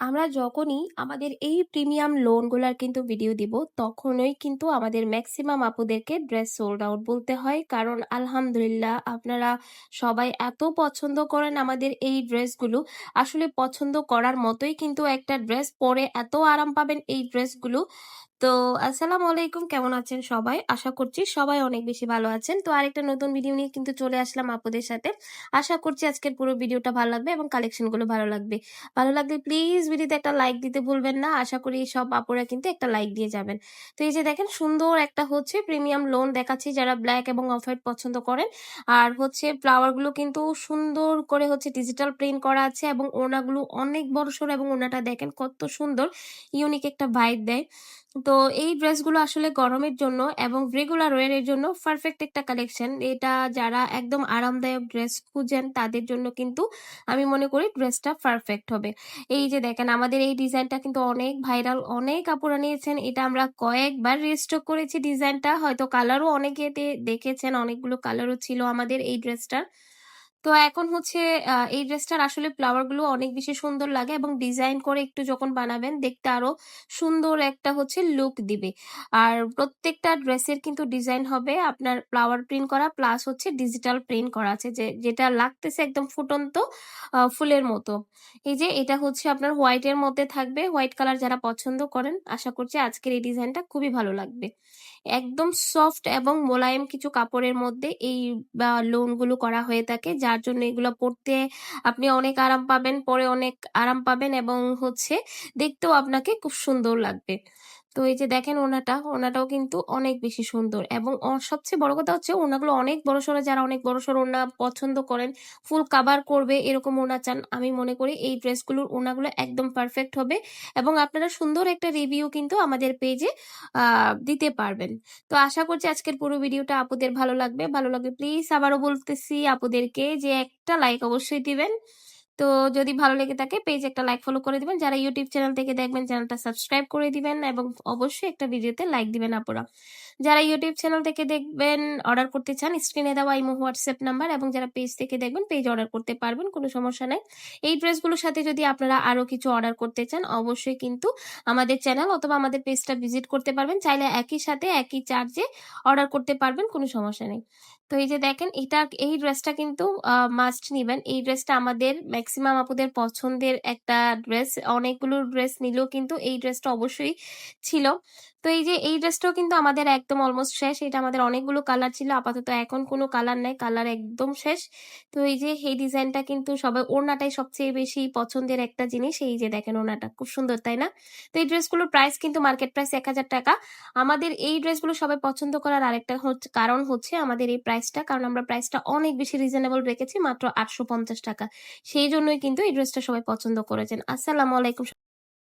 আমরা যখনই আমাদের এই প্রিমিয়াম লোনগুলার কিন্তু ভিডিও দিব, তখনই কিন্তু আমাদের ম্যাক্সিমাম আপুদেরকে ড্রেস সোল্ড আউট বলতে হয়। কারণ আলহামদুলিল্লাহ আপনারা সবাই এত পছন্দ করেন আমাদের এই ড্রেসগুলো আসলে পছন্দ করার মতোই কিন্তু একটা ড্রেস পরে এত আরাম পাবেন এই ড্রেসগুলো তো আসসালামু আলাইকুম কেমন আছেন সবাই? আশা করছি সবাই অনেক বেশি ভালো আছেন। তো আরেকটা নতুন ভিডিও নিয়ে কিন্তু চলে আসলাম আপুদের সাথে। আশা করছি আজকের পুরো ভিডিওটা ভালো লাগবে এবং কালেকশনগুলো ভালো লাগবে। ভালো লাগলে প্লিজ ভিডিওতে একটা লাইক দিতে ভুলবেন না। আশা করি সব আপুরা কিন্তু একটা লাইক দিয়ে যাবেন। তো এই যে দেখেন, সুন্দর একটা হচ্ছে প্রিমিয়াম লোন দেখাচ্ছি যারা ব্ল্যাক এবং অফ হোয়াইট পছন্দ করেন। আর হচ্ছে ফ্লাওয়ারগুলো কিন্তু সুন্দর করে হচ্ছে ডিজিটাল প্রিন্ট করা আছে এবং ওনাগুলো অনেক বড় সড়ো এবং ওনাটা দেখেন কত সুন্দর ইউনিক একটা ভাইব দেয়। তো এই ড্রেসগুলো আসলে গরমের জন্য এবং রেগুলার ওয়ারের জন্য পারফেক্ট একটা কালেকশন এটা যারা একদম আরামদায়ক ড্রেস খুঁজেন, তাদের জন্য কিন্তু আমি মনে করি ড্রেসটা পারফেক্ট হবে। এই যে দেখেন, আমাদের এই ডিজাইনটা কিন্তু অনেক ভাইরাল অনেক আপুরা নিয়েছেন। এটা আমরা কয়েকবার রিস্টক করেছি ডিজাইনটা। হয়তো কালারও অনেকে দেখেছেন, অনেকগুলো কালারও ছিল আমাদের এই ড্রেসটার তো এখন হচ্ছে এই ড্রেসটার আসলে ফ্লাওয়ারগুলো অনেক বেশি সুন্দর লাগে এবং ডিজাইন করে একটু যখন বানাবেন দেখতে আরও সুন্দর একটা হচ্ছে লুক দিবে। আর প্রত্যেকটা ড্রেসের কিন্তু ডিজাইন হবে আপনার ফ্লাওয়ার প্রিন্ট করা প্লাস হচ্ছে ডিজিটাল প্রিন্ট করা আছে যে, যেটা লাগতেছে একদম ফুটন্ত ফুলের মতো। এই যে এটা হচ্ছে আপনার হোয়াইটের মধ্যে থাকবে। হোয়াইট কালার যারা পছন্দ করেন, আশা করছি আজকের এই ডিজাইনটা খুবই ভালো লাগবে। একদম সফট এবং মোলায়েম কিছু কাপড়ের মধ্যে এই লোনগুলো করা হয়ে থাকে। যার জন্য এগুলো পরতে আপনি অনেক আরাম পাবেন, পরে অনেক আরাম পাবেন এবং হচ্ছে দেখতেও আপনাকে খুব সুন্দর লাগবে। তো এই যে দেখেন ওনাটা, ওনাটাও কিন্তু অনেক বেশি সুন্দর এবং সবচেয়ে বড় কথা হচ্ছে ওনাগুলো অনেক বড় সড়ো, যারা অনেক বড় সড়ো ওনা পছন্দ করেন, ফুল কাভার করবে এরকম ওনা চান, আমি মনে করি এই ড্রেসগুলোর ওনাগুলো একদম পারফেক্ট হবে এবং আপনারা সুন্দর একটা রিভিউ কিন্তু আমাদের পেজে দিতে পারবেন। তো আশা করছি আজকের পুরো ভিডিওটা আপুদের ভালো লাগবে ভালো লাগবে প্লিজ আবারও বলতেছি আপুদেরকে যে একটা লাইক অবশ্যই দিবেন। তো যদি ভালো লেগে থাকে পেজ একটা লাইক ফলো করে দিবেন। যারা ইউটিউব চ্যানেল থেকে দেখবেন চ্যানেলটা সাবস্ক্রাইব করে দিবেন এবং অবশ্যই একটা ভিডিওতে লাইক দিবেন আপুরা। যারা ইউটিউব চ্যানেল থেকে দেখবেন অর্ডার করতে চান স্ক্রিনে দেওয়া ইমো হোয়াটসঅ্যাপ নাম্বার এবং যারা পেজ থেকে দেখবেন পেজ অর্ডার করতে পারবেন, কোনো সমস্যা নাই। এই ড্রেসগুলোর সাথে যদি আপনারা আরও কিছু অর্ডার করতে চান, অবশ্যই কিন্তু আমাদের চ্যানেল অথবা আমাদের পেজটা ভিজিট করতে পারবেন। চাইলে একই সাথে একই চার্জে অর্ডার করতে পারবেন, কোনো সমস্যা নেই। তো এই যে দেখেন, এটা এই ড্রেসটা কিন্তু মাস্ট নিবেন। এই ড্রেসটা আমাদের ম্যাক্সিমাম আপুদের পছন্দের একটা ড্রেস অনেকগুলো ড্রেস নিলেও কিন্তু এই ড্রেসটা অবশ্যই ছিল। তো এই যে, এই ড্রেসটাও কিন্তু আমাদের একদম অলমোস্ট শেষ। এটা আমাদের অনেকগুলো কালার ছিল, আপাতত এখন কোনো কালার নাই কালার একদম শেষ। তো এই যে, এই ডিজাইনটা কিন্তু সবাই ওড়নাটাই সবচেয়ে বেশি পছন্দের একটা জিনিস। এই যে দেখেন ওড়নাটা, খুব সুন্দর, তাই না? তো এই ড্রেসগুলোর প্রাইস কিন্তু মার্কেট প্রাইস এক হাজার টাকা। আমাদের এই ড্রেসগুলো সবাই পছন্দ করার আরেকটা কারণ হচ্ছে আমাদের এই প্রাইসটা কারণ আমরা প্রাইসটা অনেক বেশি রিজনেবল রেখেছি, মাত্র আটশো পঞ্চাশ টাকা। সেই জন্যই কিন্তু এই ড্রেসটা সবাই পছন্দ করেছেন। আসসালামু আলাইকুম।